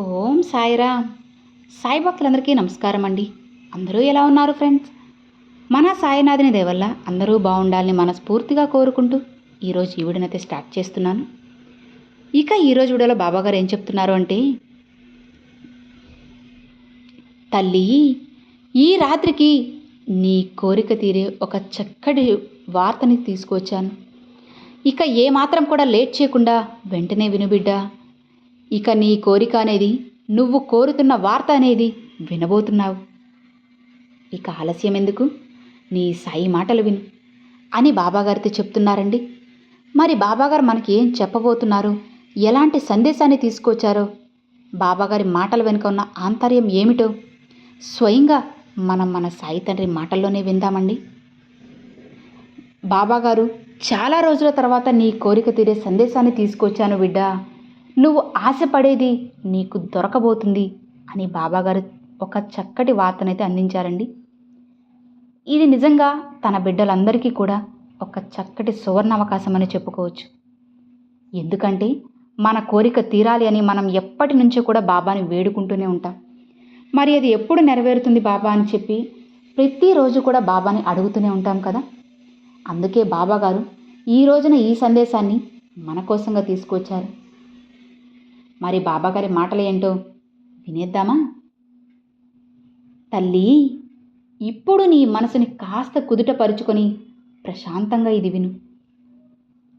ఓం సాయిరామ్. సాయి భక్తులందరికీ నమస్కారం అండి. అందరూ ఎలా ఉన్నారు ఫ్రెండ్స్? మన సాయినాథుని దేవల్ల అందరూ బాగుండాలని మనస్ఫూర్తిగా కోరుకుంటూ ఈరోజు ఈ వీడియోనైతే స్టార్ట్ చేస్తున్నాను. ఇక ఈరోజు వీడియోలో బాబాగారు ఏం చెప్తున్నారు అంటే తల్లి ఈ రాత్రికి నీ కోరిక తీరే ఒక చక్కటి వార్తని తీసుకొచ్చాను ఇక ఏమాత్రం కూడా లేట్ చేయకుండా వెంటనే విను బిడ్డా. ఇక నీ కోరిక అనేది నువ్వు కోరుతున్న వార్త అనేది వినబోతున్నావు. ఇక ఆలస్యం ఎందుకు? నీ సాయి మాటలు విను. అని బాబాగారితో చెప్తున్నారండి. మరి బాబాగారు మనకి ఏం చెప్పబోతున్నారు? ఎలాంటి సందేశాన్ని తీసుకొచ్చారో? బాబాగారి మాటల వెనుక ఉన్న ఆంతర్యం ఏమిటో? స్వయంగా మనం మన సాయి తండ్రి మాటల్లోనే విందామండి. బాబాగారు చాలా రోజుల తర్వాత నీ కోరిక తీరే సందేశాన్ని తీసుకొచ్చాను బిడ్డా. నువ్వు ఆశపడేది నీకు దొరకబోతుంది అని బాబాగారు ఒక చక్కటి వార్తనైతే అందించారండి. ఇది నిజంగా తన బిడ్డలందరికీ కూడా ఒక చక్కటి సువర్ణ అవకాశం అని చెప్పుకోవచ్చు. ఎందుకంటే మన కోరిక తీరాలి అని మనం ఎప్పటి నుంచో కూడా బాబాని వేడుకుంటూనే ఉంటాం. మరి అది ఎప్పుడు నెరవేరుతుంది బాబా అని చెప్పి ప్రతిరోజు కూడా బాబాని అడుగుతూనే ఉంటాం కదా. అందుకే బాబాగారు ఈ రోజున ఈ సందేశాన్ని మన కోసంగా తీసుకొచ్చారు. మరి బాబాగారి మాటలు ఏంటో వినేద్దామా? తల్లి ఇప్పుడు నీ మనసుని కాస్త కుదుటపరుచుకొని ప్రశాంతంగా ఇది విను.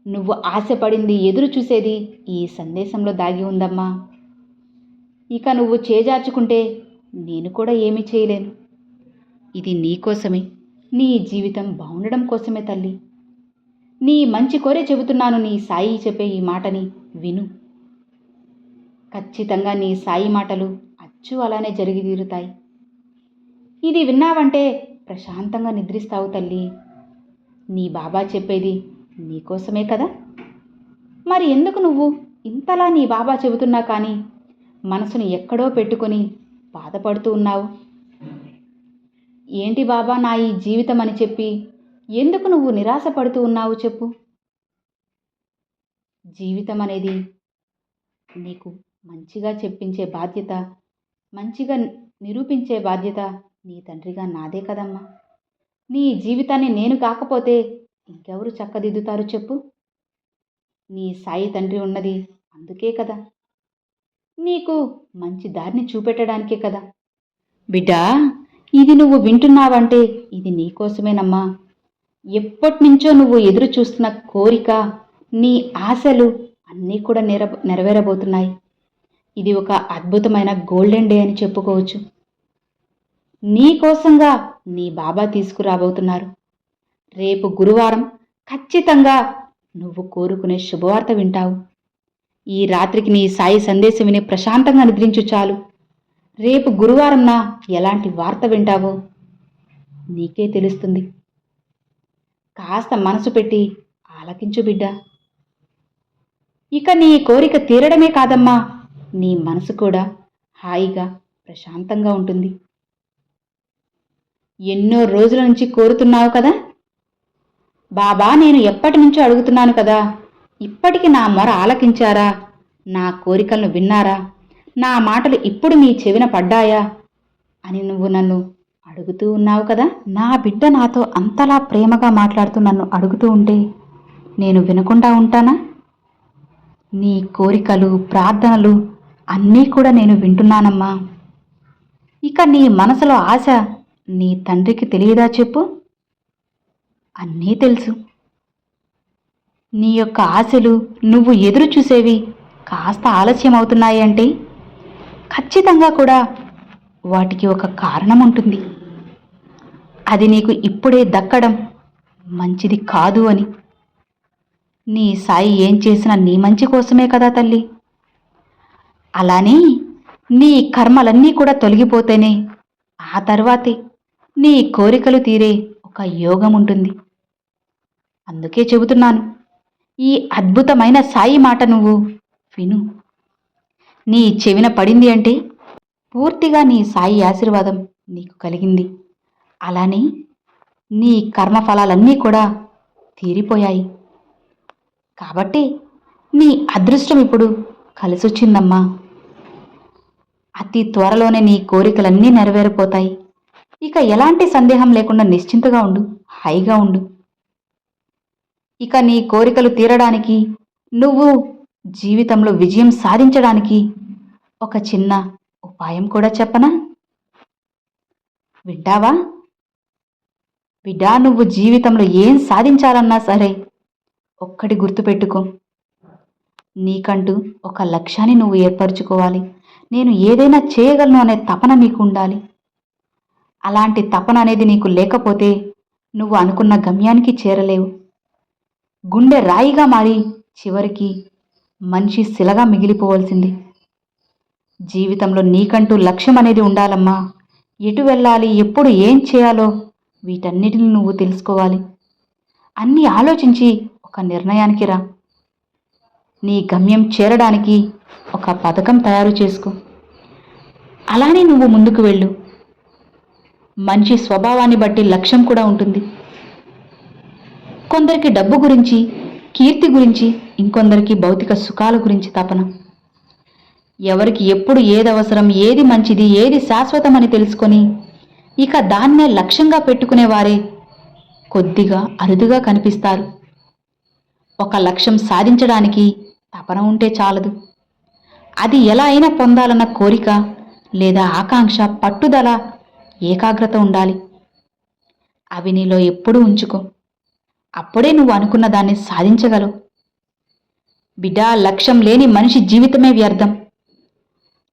నువ్వు ఆశపడింది ఎదురు చూసేది ఈ సందేశంలో దాగి ఉందమ్మా. ఇక నువ్వు చేజార్చుకుంటే నేను కూడా ఏమీ చేయలేను. ఇది నీ కోసమే. నీ జీవితం బాగుండడం కోసమే తల్లి. నీ మంచి కోరే చెబుతున్నాను నీ సాయి చెప్పే ఈ మాటని విను. ఖచ్చితంగా నీ సాయి మాటలు అచ్చు అలానే జరిగి తీరుతాయి ఇది విన్నావంటే ప్రశాంతంగా నిద్రిస్తావు తల్లి. నీ బాబా చెప్పేది నీకోసమే కదా? మరి ఎందుకు నువ్వు ఇంతలా నీ బాబా చెబుతున్నా కానీ మనసును ఎక్కడో పెట్టుకొని బాధపడుతూ ఉన్నావు? ఏంటి బాబా నా ఈ జీవితం అని చెప్పి ఎందుకు నువ్వు నిరాశ పడుతూ ఉన్నావు చెప్పు? జీవితం అనేది నీకు మంచిగా చెప్పించే బాధ్యత మంచిగా నిరూపించే బాధ్యత నీ తండ్రిగా నాదే కదమ్మా. నీ జీవితాన్ని నేను కాకపోతే ఇంకెవరు చక్కదిద్దుతారు చెప్పు. నీ సాయి తండ్రి ఉన్నది అందుకే కదా. నీకు మంచి దారిని చూపెట్టడానికే కదా. బిడ్డా ఇది నువ్వు వింటున్నావంటే ఇది నీకోసమేనమ్మా ఎప్పటి నుంచో నువ్వు ఎదురు చూస్తున్న కోరిక నీ ఆశలు అన్నీ కూడా నెర నెరవేరబోతున్నాయి. ఇది ఒక అద్భుతమైన గోల్డెన్ డే అని చెప్పుకోవచ్చు. నీకోసంగా నీ బాబా తీసుకురాబోతున్నారు. రేపు గురువారం ఖచ్చితంగా నువ్వు కోరుకునే శుభవార్త వింటావు. ఈ రాత్రికి నీ సాయి సందేశం విని ప్రశాంతంగా నిద్రించు చాలు. రేపు గురువారంన ఎలాంటి వార్త వింటావో నీకే తెలుస్తుంది. కాస్త మనసు పెట్టి ఆలకించు బిడ్డ. ఇక నీ కోరిక తీరడమే కాదమ్మా. నీ మనసు కూడా హాయిగా ప్రశాంతంగా ఉంటుంది. ఎన్నో రోజుల నుంచి కోరుతున్నావు కదా? బాబా నేను ఎప్పటి నుంచో అడుగుతున్నాను కదా ఇప్పటికి నా మొర ఆలకించారా? నా కోరికలను విన్నారా? నా మాటలు ఇప్పుడు మీ చెవిన పడ్డాయా? అని నువ్వు నన్ను అడుగుతూ ఉన్నావు కదా నా బిడ్డ నాతో అంతలా ప్రేమగా మాట్లాడుతూ నన్ను అడుగుతూ ఉంటే నేను వినకుండా ఉంటానా? నీ కోరికలు ప్రార్థనలు అన్నీ కూడా నేను వింటున్నానమ్మా. ఇక నీ మనసులో ఆశ నీ తండ్రికి తెలియదా చెప్పు? అన్నీ తెలుసు. నీ యొక్క ఆశలు నువ్వు ఎదురు చూసేవి కాస్త ఆలస్యం అవుతున్నాయి అంటే ఖచ్చితంగా కూడా వాటికి ఒక కారణం ఉంటుంది. అది నీకు ఇప్పుడే దక్కడం మంచిది కాదు అని. నీ సాయి ఏం చేసినా నీ మంచి కోసమే కదా తల్లి. అలానే నీ కర్మలన్నీ కూడా తొలగిపోతేనే ఆ తర్వాతే నీ కోరికలు తీరే ఒక యోగం ఉంటుంది అందుకే చెబుతున్నాను ఈ అద్భుతమైన సాయి మాట నువ్వు విను. నీ చెవిన పడింది అంటే పూర్తిగా నీ సాయి ఆశీర్వాదం నీకు కలిగింది. అలానే నీ కర్మఫలాలన్నీ కూడా తీరిపోయాయి. కాబట్టి నీ అదృష్టం ఇప్పుడు కలిసొచ్చిందమ్మా. అతి త్వరలోనే నీ కోరికలన్నీ నెరవేరిపోతాయి. ఇక ఎలాంటి సందేహం లేకుండా నిశ్చింతగా ఉండు హైగా ఉండు. ఇక నీ కోరికలు తీరడానికి నువ్వు జీవితంలో విజయం సాధించడానికి ఒక చిన్న ఉపాయం కూడా చెప్పనా? వింటావా? బిడ్డా నువ్వు జీవితంలో ఏం సాధించాలన్నా సరే ఒక్కటి గుర్తుపెట్టుకో. నీకంటూ ఒక లక్ష్యాన్ని నువ్వు ఏర్పరచుకోవాలి. నేను ఏదైనా చేయగలను అనే తపన నీకు ఉండాలి అలాంటి తపన అనేది నీకు లేకపోతే నువ్వు అనుకున్న గమ్యానికి చేరలేవు. గుండె రాయిగా మారి చివరికి మనిషి శిలగా మిగిలిపోవలసింది. జీవితంలో నీకంటూ లక్ష్యం అనేది ఉండాలమ్మా. ఎటు వెళ్ళాలి ఎప్పుడు ఏం చేయాలో వీటన్నిటిని నువ్వు తెలుసుకోవాలి. అన్నీ ఆలోచించి ఒక నిర్ణయానికి రా. నీ గమ్యం చేరడానికి ఒక పథకం తయారు చేసుకో. అలానే నువ్వు ముందుకు వెళ్ళు. మంచి స్వభావాన్ని బట్టి లక్ష్యం కూడా ఉంటుంది. కొందరికి డబ్బు గురించి కీర్తి గురించి ఇంకొందరికి భౌతిక సుఖాల గురించి తపన. ఎవరికి ఎప్పుడు ఏది అవసరం ఏది మంచిది ఏది శాశ్వతమని తెలుసుకొని ఇక దాన్నే లక్ష్యంగా పెట్టుకునేవారే కొద్దిగా అరుదుగా కనిపిస్తారు. ఒక లక్ష్యం సాధించడానికి తపన ఉంటే చాలదు. అది ఎలా అయినా పొందాలన్న కోరిక లేదా ఆకాంక్ష పట్టుదల ఏకాగ్రత ఉండాలి. అవి నీలో ఎప్పుడూ ఉంచుకో. అప్పుడే నువ్వు అనుకున్న దాన్ని సాధించగలవు. బిడ్డా లక్ష్యం లేని మనిషి జీవితమే వ్యర్థం.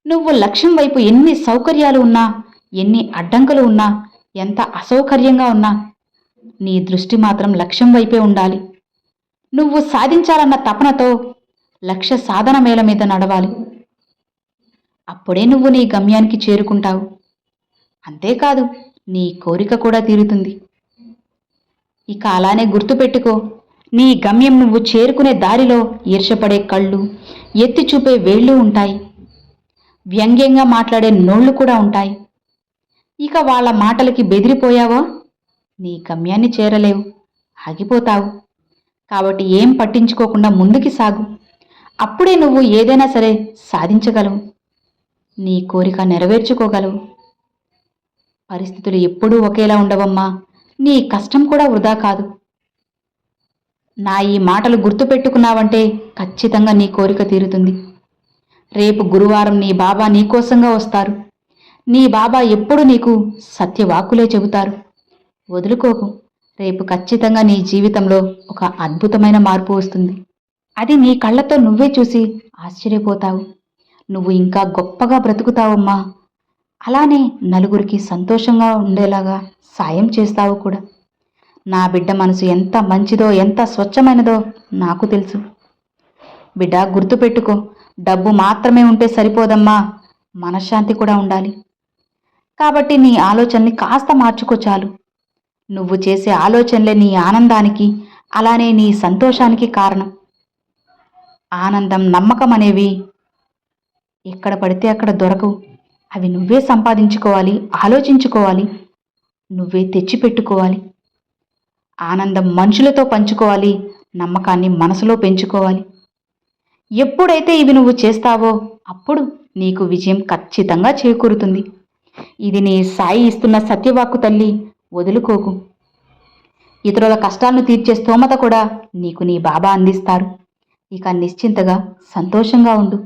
నువ్వు లక్ష్యం వైపు ఎన్ని సౌకర్యాలు ఉన్నా ఎన్ని అడ్డంకులు ఉన్నా ఎంత అసౌకర్యంగా ఉన్నా నీ దృష్టి మాత్రం లక్ష్యం వైపే ఉండాలి. నువ్వు సాధించాలన్న తపనతో లక్ష్య సాధన మేల మీద నడవాలి. అప్పుడే నువ్వు నీ గమ్యానికి చేరుకుంటావు. అంతేకాదు నీ కోరిక కూడా తీరుతుంది. ఇక అలానే గుర్తుపెట్టుకో నీ గమ్యం నువ్వు చేరుకునే దారిలో ఈర్షపడే కళ్ళు ఎత్తి చూపే వేళ్ళు ఉంటాయి. వ్యంగ్యంగా మాట్లాడే నోళ్ళు కూడా ఉంటాయి. ఇక వాళ్ళ మాటలకి బెదిరిపోయావో నీ గమ్యాన్ని చేరలేవు ఆగిపోతావు. కాబట్టి ఏం పట్టించుకోకుండా ముందుకి సాగు. అప్పుడే నువ్వు ఏదైనా సరే సాధించగలవు. నీ కోరిక నెరవేర్చుకోగలవు. పరిస్థితులు ఎప్పుడూ ఒకేలా ఉండవమ్మా. నీ కష్టం కూడా వృధా కాదు. నా ఈ మాటలు గుర్తుపెట్టుకున్నావంటే ఖచ్చితంగా నీ కోరిక తీరుతుంది. రేపు గురువారం నీ బాబా నీకోసంగా వస్తారు. నీ బాబా ఎప్పుడు నీకు సత్యవాకులే చెబుతారు. వదులుకోకు. రేపు ఖచ్చితంగా నీ జీవితంలో ఒక అద్భుతమైన మార్పు వస్తుంది. అది నీ కళ్ళతో నువ్వే చూసి ఆశ్చర్యపోతావు. నువ్వు ఇంకా గొప్పగా బ్రతుకుతావమ్మా. అలానే నలుగురికి సంతోషంగా ఉండేలాగా సాయం చేస్తావు కూడా. నా బిడ్డ మనసు ఎంత మంచిదో ఎంత స్వచ్ఛమైనదో నాకు తెలుసు. బిడ్డ గుర్తుపెట్టుకో డబ్బు మాత్రమే ఉంటే సరిపోదమ్మా. మనశ్శాంతి కూడా ఉండాలి. కాబట్టి నీ ఆలోచనని కాస్త మార్చుకో చాలు. నువ్వు చేసే ఆలోచనలే నీ ఆనందానికి అలానే నీ సంతోషానికి కారణం. ఆనందం నమ్మకం అనేవి ఎక్కడ పడితే అక్కడ దొరకవు. అవి నువ్వే సంపాదించుకోవాలి ఆలోచించుకోవాలి నువ్వే తెచ్చిపెట్టుకోవాలి. ఆనందం మనుషులతో పంచుకోవాలి నమ్మకాన్ని మనసులో పెంచుకోవాలి. ఎప్పుడైతే ఇవి నువ్వు చేస్తావో అప్పుడు నీకు విజయం ఖచ్చితంగా చేకూరుతుంది. ఇది నీ సాయి ఇస్తున్న సత్యవాక్కు తల్లి వదులుకోకు. ఇతరుల కష్టాలను తీర్చే స్తోమత కూడా నీకు నీ బాబా అందిస్తారు. ఇక నిశ్చింతగా సంతోషంగా ఉండు.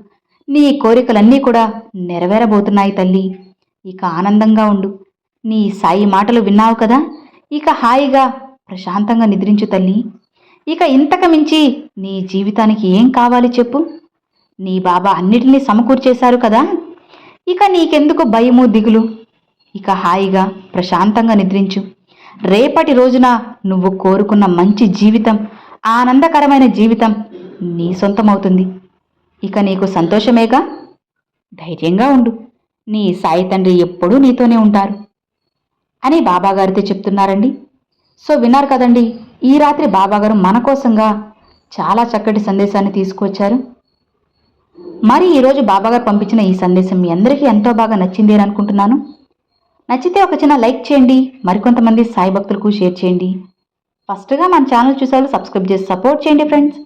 నీ కోరికలన్నీ కూడా నెరవేరబోతున్నాయి తల్లి. ఇక ఆనందంగా ఉండు. నీ సాయి మాటలు విన్నావు కదా? ఇక హాయిగా ప్రశాంతంగా నిద్రించు తల్లి. ఇక ఇంతకు మించి నీ జీవితానికి ఏం కావాలి చెప్పు? నీ బాబా అన్నిటినీ సమకూర్చేశారు కదా? ఇక నీకెందుకు భయము దిగులు? ఇక హాయిగా ప్రశాంతంగా నిద్రించు. రేపటి రోజున నువ్వు కోరుకున్న మంచి జీవితం ఆనందకరమైన జీవితం నీ సొంతమవుతుంది. ఇక నీకు సంతోషమేగా? ధైర్యంగా ఉండు. నీ సాయి తండ్రి ఎప్పుడూ నీతోనే ఉంటారు. అని బాబాగారితో చెప్తున్నారండి. సో విన్నారు కదండి ఈ రాత్రి బాబాగారు మన కోసంగా చాలా చక్కటి సందేశాన్ని తీసుకువచ్చారు. మరి ఈరోజు బాబాగారు పంపించిన ఈ సందేశం మీ అందరికీ ఎంతో బాగా నచ్చింది అని అనుకుంటున్నాను. నచ్చితే ఒక చిన్న లైక్ చేయండి మరికొంతమంది సాయి భక్తులకు షేర్ చేయండి. ఫస్ట్గా మన ఛానల్ చూసేవాళ్ళు సబ్స్క్రైబ్ చేసి సపోర్ట్ చేయండి friends.